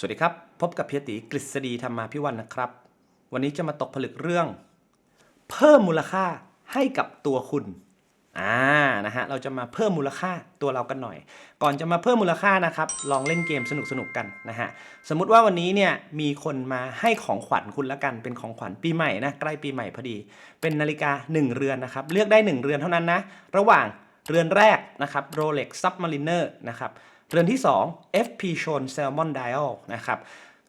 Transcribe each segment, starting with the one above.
สวัสดีครับ พบกับเพียติกฤษฎีธรรมาพิวันนะครับ วันนี้จะมาตกผลึกเรื่อง เพิ่มมูลค่าให้กับตัวคุณอ่านะฮะเราจะมาเพิ่มมูลค่าตัวเรากันหน่อย ก่อนจะมาเพิ่มมูลค่านะครับลองเล่นเกมสนุกๆกันนะฮะสมมุติว่าวันนี้เนี่ยมีคนมาให้ของขวัญคุณละกันเป็นของขวัญปีใหม่นะใกล้ปีใหม่พอดี เป็นนาฬิกา 1 เรือนนะครับเลือกได้ 1 เรือนเท่านั้นนะระหว่างเรือนแรกนะครับ Rolex Submariner นะครับ เรือนที่ 2 FP s h o n Salmon Dial นะครับ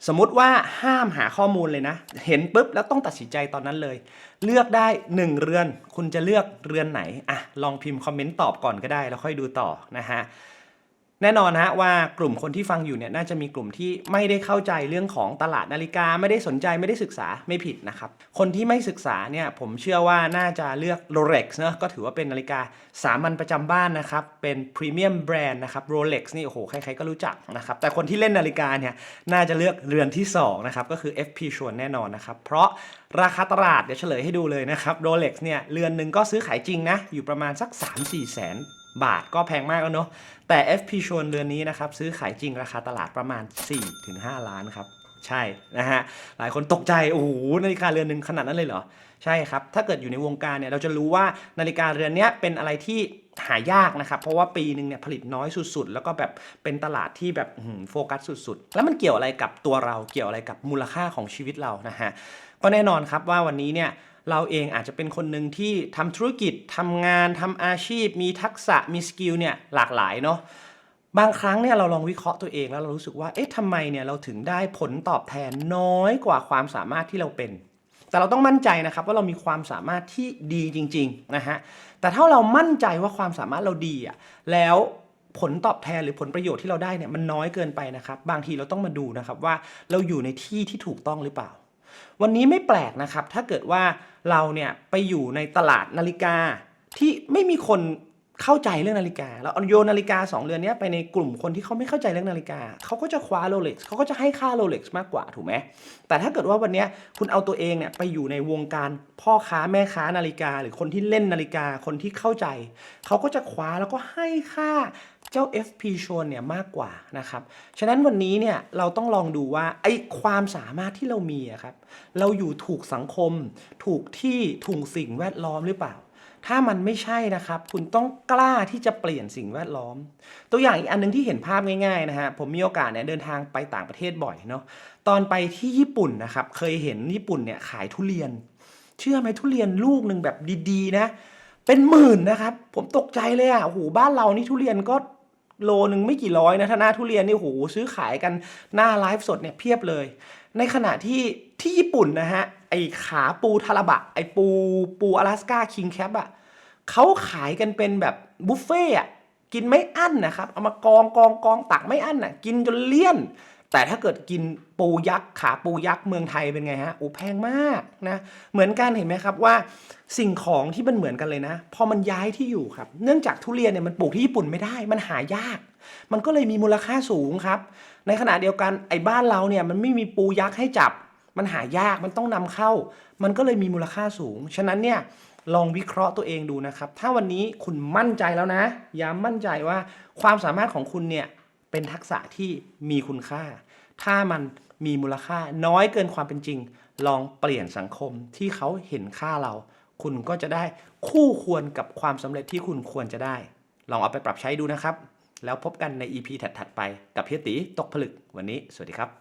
สมมติว่าห้ามหาข้อมูลเลยนะ เห็นปุ๊บแล้วต้องตัดสินใจตอนนั้นเลย เลือกได้ 1 เรือน คุณจะเลือกเรือนไหนอะลองพิมพ์คอมเมนต์ตอบก่อนก็ได้ แล้วค่อยดูต่อนะฮะ แน่นอนนะว่ากลุ่มคนที่ฟังอยู่เนี่ยน่าจะมีกลุ่มที่ไม่ได้เข้าใจเรื่องของตลาดนาฬิกาไม่ได้สนใจไม่ได้ศึกษาไม่ผิดนะครับคนที่ไม่ศึกษาเนี่ยผมเชื่อว่าน่าจะเลือก Rolex เนะก็ถือว่าเป็นนาฬิกาสามัญประจำบ้านนะครับเป็นพรีเมียมแบรนด์นะครับ Rolex นี่โอ้โหใครๆก็รู้จักนะครับแต่คนที่เล่นนาฬิกาเนี่ยน่าจะเลือกเรือนที่2นะครับก็คือ FP ชวนแน่นอนนะครับเพราะราคาตลาดเดี๋ยวเฉลยให้ดูเลยนะครับ Rolex เนี่ยเรือนหนึ่งก็ซื้อขายจริงนะอยู่ประมาณสัก 3-4 แสน บาทก็แพงมากแล้วเนาะแต่ FP ชวนเดือนนี้นะครับซื้อขายจริงราคาตลาดประมาณ 4-5 ล้านครับใช่นะฮะหลายคนตกใจโอ้โหนาฬิกาเรือนหนึ่งขนาดนั้นเลยเหรอใช่ครับ ถ้าเกิดอยู่ในวงการเนี่ยเราจะรู้ว่านาฬิกาเรือนนี้เป็นอะไรที่หายากนะครับ เพราะว่าปีหนึ่งเนี่ยผลิตน้อยสุดๆ แล้วก็แบบเป็นตลาดที่แบบโฟกัสสุดๆ แล้วมันเกี่ยวอะไรกับตัวเราเกี่ยวอะไรกับมูลค่าของชีวิตเรานะฮะก็แน่นอนครับว่าวันนี้เนี่ย เราเองอาจจะเป็นคนหนึ่งที่ทำธุรกิจทำงานทำอาชีพ มีทักษะมีสกิลเนี่ยหลากหลายเนาะบางครั้งเนี่ยเราลองวิเคราะห์ตัวเองแล้วเรารู้สึกว่า เอ๊ะทำไมเนี่ยเราถึงได้ผลตอบแทนน้อยกว่าความสามารถที่เราเป็น แต่เราต้องมั่นใจนะครับว่าเรามีความสามารถที่ดีจริงๆนะฮะ แต่ถ้าเรามั่นใจว่าความสามารถเราดีอะแล้วผลตอบแทนหรือผลประโยชน์ที่เราได้เนี่ยมันน้อยเกินไปนะครับ บางทีเราต้องมาดูนะครับว่าเราอยู่ในที่ที่ถูกต้องหรือเปล่า วันนี้ไม่แปลกนะครับ ถ้าเกิดว่าเราเนี่ยไปอยู่ในตลาดนาฬิกาที่ไม่มีคน เข้าใจเรื่องนาฬิกา แล้วโยนนาฬิกา 2 เรือนนี้ไปในกลุ่มคนที่เขาไม่เข้าใจเรื่องนาฬิกา เขาก็จะคว้าโรเล็กซ์เขาก็จะให้ค่าโรเล็กซ์มากกว่าถูกไหมแต่ถ้าเกิดว่าวันนี้คุณเอาตัวเองเนี่ยไปอยู่ในวงการพ่อค้าแม่ค้านาฬิกา หรือคนที่เล่นนาฬิกาคนที่เข้าใจ เขาก็จะคว้าแล้วก็ให้ค่าเจ้า FP ชนเนี่ยมากกว่านะครับ ฉะนั้นวันนี้เนี่ยเราต้องลองดูว่าไอ้ความสามารถที่เรามีครับ เราอยู่ถูกสังคม ถูกที่ถูกสิ่งแวดล้อมหรือเปล่า ถ้ามันไม่ใช่นะครับ คุณต้องกล้าที่จะเปลี่ยนสิ่งแวดล้อม ตัวอย่างอีกอันหนึงที่เห็นภาพง่ายๆนะฮะผมมีโอกาสเนี่ยเดินทางไปต่างประเทศบ่อยเนาะตอนไปที่ญี่ปุ่นนะครับเคยเห็นญี่ปุ่นเนี่ยขายทุเรียน เชื่อไหมทุเรียนลูกหนึ่งแบบดีๆนะเป็นหมื่นนะครับ ผมตกใจเลยอะโอ้โหบ้านเรานี่ทุเรียนก็โลหนึ่งไม่กี่ร้อยนะถ้าหน้าทุเรียนนี่โอ้โหซื้อขายกันหน้าไลฟ์สดเนี่ยเพียบเลย ในขณะที่ที่ญี่ปุ่นนะฮะ ไอขาปูทาราบะ ไอปูปูอลาสกาคิงแคปอะเขาขายกันเป็นแบบบุฟเฟ่อะกินไม่อั้นนะครับ เอามากองกองกองตักไม่อั้นอะกินจนเลี่ยน แต่ถ้าเกิดกินปูยักษ์ขาปูยักษ์เมืองไทยเป็นไงฮะโอ้แพงมากนะ เหมือนกันเห็นไหมครับว่าสิ่งของที่มันเหมือนกันเลยนะ พอมันย้ายที่อยู่ครับ เนื่องจากทุเรียนเนี่ยมันปลูกที่ญี่ปุ่นไม่ได้ มันหายาก มันก็เลยมีมูลค่าสูงครับ ในขณะเดียวกันไอ้บ้านเราเนี่ยมันไม่มีปูยักษ์ให้จับ มันหายากมันต้องนำเข้า มันก็เลยมีมูลค่าสูง ฉะนั้นเนี่ยลองวิเคราะห์ตัวเองดูนะครับ ถ้าวันนี้คุณมั่นใจแล้วนะ ย้ำมั่นใจว่าความสามารถของคุณเนี่ยเป็นทักษะที่มีคุณค่า ถ้ามันมีมูลค่าน้อยเกินความเป็นจริง ลองเปลี่ยนสังคมที่เขาเห็นค่าเรา คุณก็จะได้คู่ควรกับความสำเร็จที่คุณควรจะได้ ลองเอาไปปรับใช้ดูนะครับ แล้วพบกันใน EP ถัดๆไปกับเฮียตีตกผลึกวันนี้ สวัสดีครับ